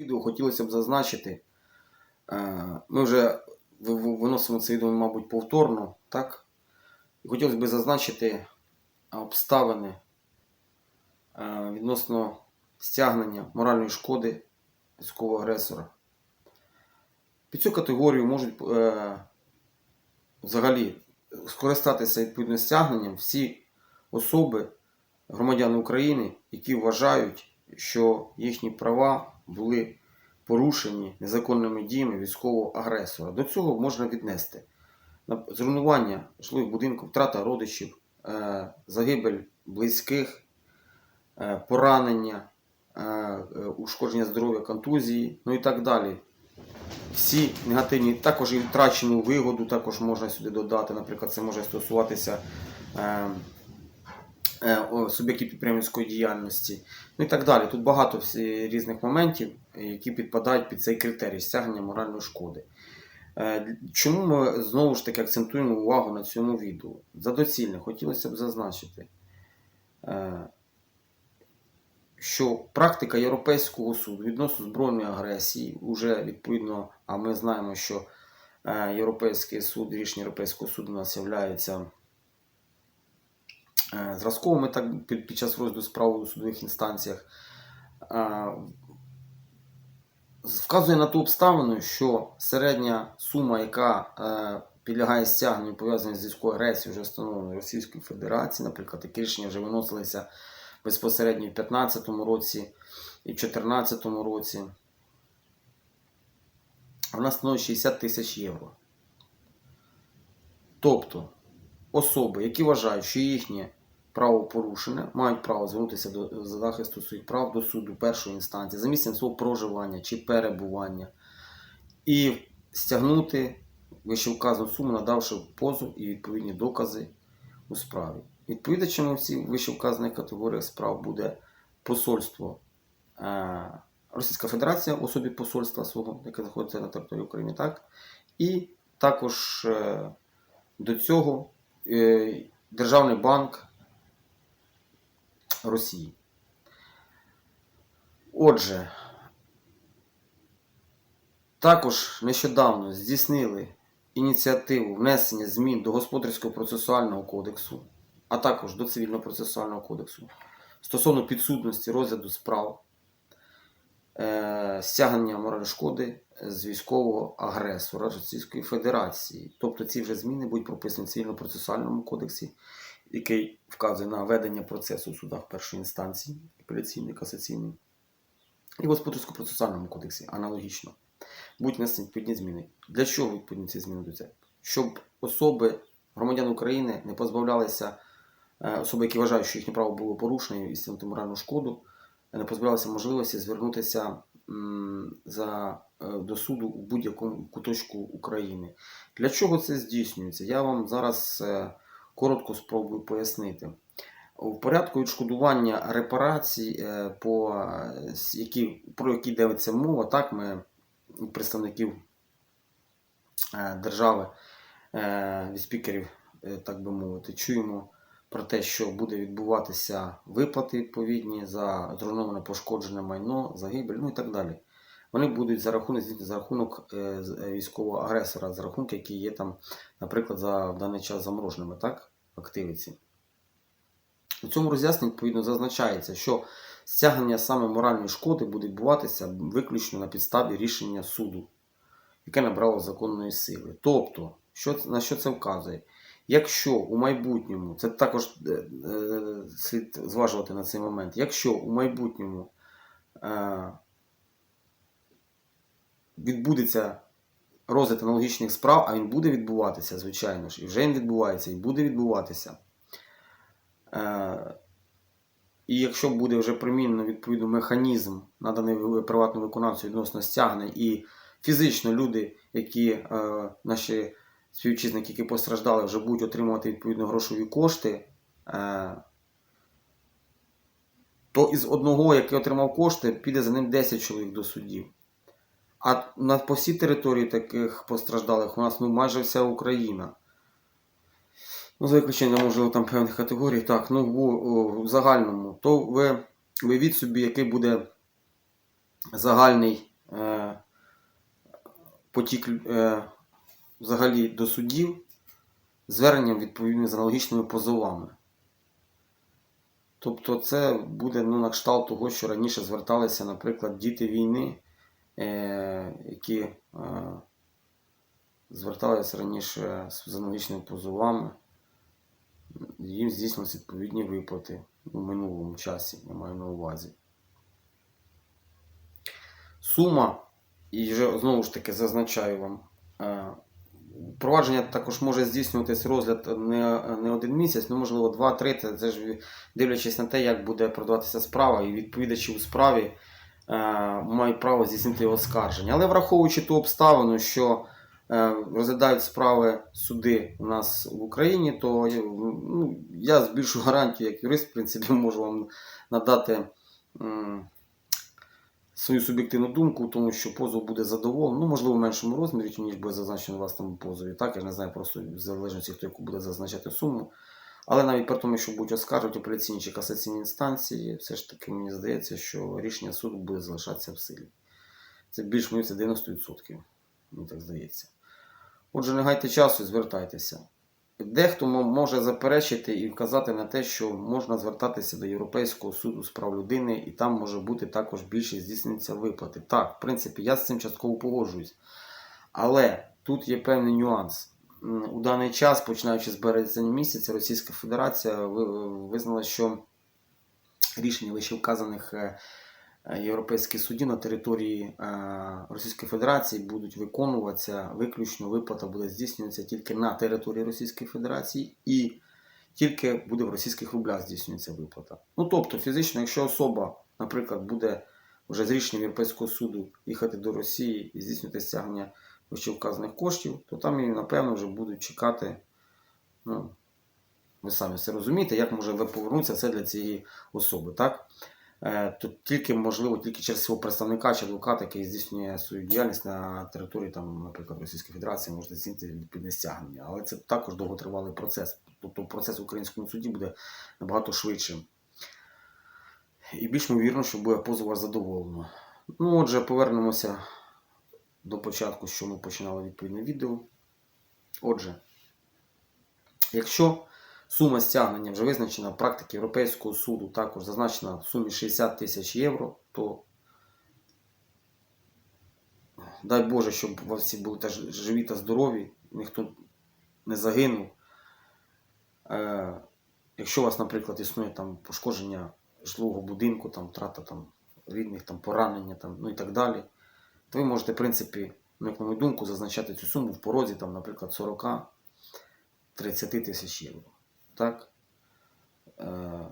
Відео хотілося б зазначити. е, Ми вже ви- ви- виносимо це відео, мабуть, повторно, так? Хотілося б зазначити обставини е, відносно стягнення моральної шкоди військового агресора. Під цю категорію можуть е, взагалі скористатися відповідним стягненням всі особи, громадяни України, які вважають, що їхні права були порушені незаконними діями військового агресора. До цього можна віднести зруйнування житлових будинків, втрата родичів, е, загибель близьких, е, поранення, е, ушкодження здоров'я, контузії, ну і так далі. Всі негативні, також і втрачену вигоду, також можна сюди додати. Наприклад, це може стосуватися суб'єктів підприємницької діяльності, ну і так далі. Тут багато різних моментів, е, які підпадають під цей критерій стягнення моральної шкоди. Е, Чому ми знову ж таки акцентуємо увагу на цьому відео? За доцільне хотілося б зазначити, е, що практика Європейського суду відносно збройної агресії вже відповідно, а ми знаємо, що е, Європейський суд, рішення Європейського суду у нас являється е, зразковими так, під, під час розгляду справи у судових інстанціях. Е, Вказує на ту обставину, що середня сума, яка е, підлягає стягненню пов'язаній з військовою агресією, вже встановленої Російської Федерації, наприклад, такі рішення вже виносилися безпосередньо в 2015 році і в 2014 році. Вона становить 60 тисяч євро. Тобто особи, які вважають, що їхнє право порушене, мають право звернутися до захисту своїх прав до суду першої інстанції за місцем свого проживання чи перебування і стягнути вищевказану суму, надавши позов і відповідні докази у справі. Відповідачами всіх вищевказаних категоріях справ буде посольство е, Російська Федерація особі посольства свого, яке знаходиться на території України, так? І також е, до цього е, Державний банк Росії. Отже, також нещодавно здійснили ініціативу внесення змін до Господарського процесуального кодексу, а також до Цивільного процесуального кодексу стосовно підсудності розгляду справ е, стягнення моральної шкоди з військового агресора Російської Федерації. Тобто ці вже зміни будуть прописані в Цивільному процесуальному кодексі, який вказує на ведення процесу в судах першої інстанції, апеляційний, касаційний, і в Господарському процесуальному кодексі аналогічно. Будуть внесені відповідні зміни. Для чого відповідні ці зміни до цього? Щоб особи, громадян України не позбавлялися, е, особи, які вважають, що їхнє право було порушено і стягнути моральну шкоду, не позбавлялися можливості звернутися за, е, до суду у будь-якому куточку України. Для чого це здійснюється? Я вам зараз е, коротко спробую пояснити. У порядку відшкодування репарацій, е, по, е, які, про які йдеться мова, так ми представників е, держави, від спікерів, так би мовити, чуємо про те, що буде відбуватися виплати відповідні за зруйноване пошкоджене майно, загибель, ну і так далі. Вони будуть за рахунок за рахунок е, е, військового агресора, за рахунки, які є там, наприклад, за в даний час замороженими, так, активиці. У цьому роз'ясненні відповідно зазначається, що стягнення саме моральної шкоди буде відбуватися виключно на підставі рішення суду, яке набрало законної сили. Тобто, що, на що це вказує? Якщо у майбутньому, це також е, е, слід зважувати на цей момент, якщо у майбутньому е, відбудеться розгляд аналогічних справ, а він буде відбуватися, звичайно ж, і вже він відбувається, і буде відбуватися. Е, І якщо буде вже примінено відповідно механізм, наданий приватному виконавцю відносно стягнень, і фізично люди, які е, наші співвітчизники, які постраждали, вже будуть отримувати відповідно грошові кошти, е, то із одного, який отримав кошти, піде за ним 10 чоловік до судів. А на, по всій території таких постраждалих у нас ну, майже вся Україна. Ну, за виключенням, можливо, там певних категорій, так, ну, в, в загальному, то ви уявіть собі, який буде загальний потік е, взагалі до судів зверненням відповідно з аналогічними позовами. Тобто це буде ну, на кшталт того, що раніше зверталися, наприклад, діти війни, е, які е, зверталися раніше з аналогічними позовами, їм здійснилися відповідні виплати у минулому часі, я маю на увазі. Сума, і вже знову ж таки зазначаю вам, е, Провадження також може здійснюватись розгляд не, не один місяць, ну можливо два-три. Це, це ж дивлячись на те, як буде продаватися справа, і відповідачі у справі е, мають право здійснити його оскарження. Але враховуючи ту обставину, що е, розглядають справи суди у нас в Україні, то е, ну, я з більшу гарантію, як юрист, в принципі, можу вам надати. свою суб'єктивну думку, тому що позов буде задоволений, ну, можливо, в меншому розмірі, ніж буде зазначено у вас там позові. Так, я не знаю, просто в залежності, хто яку буде зазначати суму. Але навіть при тому, що будуть оскаржувати апеляційні чи касаційні інстанції, все ж таки мені здається, що рішення суду буде залишатися в силі. Це більш мені це 90%, мені так здається. Отже, не гайте часу і звертайтеся. Дехто може заперечити і вказати на те, що можна звертатися до Європейського суду з прав людини, і там може бути також більше здійснюється виплати. Так, в принципі, я з цим частково погоджуюсь. Але тут є певний нюанс. У даний час, починаючи з березня місяця, Російська Федерація визнала, що рішення вищевказаних е, європейських судів на території е, Російської Федерації будуть виконуватися виключно виплата буде здійснюватися тільки на території Російської Федерації і тільки буде в російських рублях здійснюється виплата. Ну тобто, фізично, якщо особа, наприклад, буде вже з рішенням Європейського суду їхати до Росії і здійснювати стягнення вищевказаних коштів, то там її, напевно, вже будуть чекати. Ну, ви самі все розумієте, як може повернутися це для цієї особи, так? Е, Тут тільки, можливо, тільки через свого представника чи адвоката, який здійснює свою діяльність на території, там, наприклад, Російської Федерації, можна здійснити відповідне стягнення. Але це також довготривалий процес. Тобто процес в українському суді буде набагато швидшим. І більш ймовірно, що буде позов задоволено. Ну, отже, повернемося до початку, що ми починали відповідне відео. Отже, якщо сума стягнення вже визначена в практиці Європейського суду, також зазначена в сумі 60 тисяч євро, то дай Боже, щоб вас всі були теж живі та здорові, ніхто не загинув. Е, якщо у вас, наприклад, існує там пошкодження житлового будинку, там втрата там, рідних, там, поранення там, ну і так далі, то ви можете, в принципі, ну, як на мою думку, зазначати цю суму в порозі, там, наприклад, 40-30 тисяч євро. Так? Е,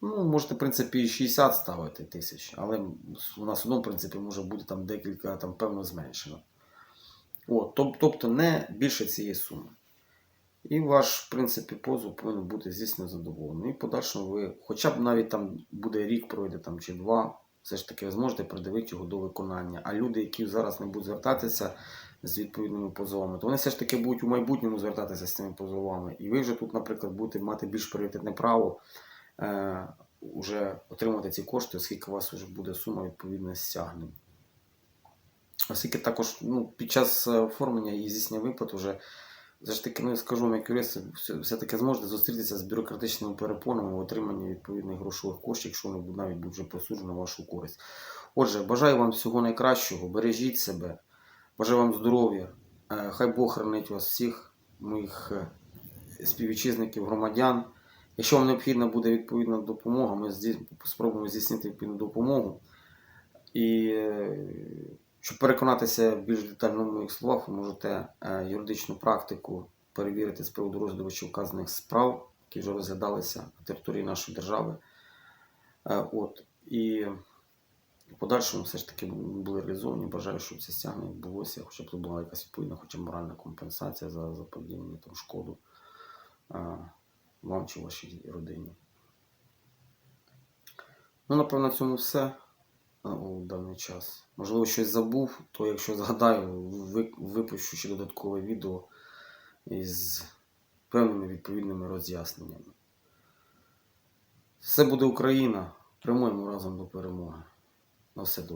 ну, можете, в принципі, 60 ставити тисяч, але у нас одному, в принципі, може бути там декілька, там, певно, зменшено. От, тобто не більше цієї суми. І ваш, в принципі, позов повинен бути здійснено задоволений. І в подальшому ви, хоча б навіть там буде рік пройде там, чи два, все ж таки ви зможете придавити його до виконання. А люди, які зараз не будуть звертатися з відповідними позовами, то вони все ж таки будуть у майбутньому звертатися з цими позовами. І ви вже тут, наприклад, будете мати більш пріоритетне право е, уже отримати ці кошти, оскільки у вас вже буде сума відповідно стягнень. Оскільки також ну, під час е, оформлення і здійснення виплат вже все ж таки, ну, я скажу як юрист, все- все-таки зможете зустрітися з бюрократичними перепонами в отриманні відповідних грошових коштів, якщо вони навіть будуть вже присуджені на вашу користь. Отже, бажаю вам всього найкращого, бережіть себе, бажаю вам здоров'я. Е, Хай Бог хранить вас всіх, моїх е, співвітчизників, громадян. Якщо вам необхідна буде відповідна допомога, ми спробуємо здійснити відповідну допомогу. І е, щоб переконатися в більш детально в моїх словах, ви можете е, юридичну практику перевірити з приводу розгляду вказаних справ, які вже розглядалися на території нашої держави. Е, От. І в подальшому все ж таки були реалізовані. Бажаю, щоб це стягнення відбулося, хоча б була якась відповідна, хоча б моральна компенсація за заподіяння там шкоду е, вам чи вашій родині. Ну, напевно, на цьому все у даний час. Можливо, щось забув, то якщо згадаю, випущу ще додаткове відео із певними відповідними роз'ясненнями. Все буде Україна. Прямуємо разом до перемоги. На все добре.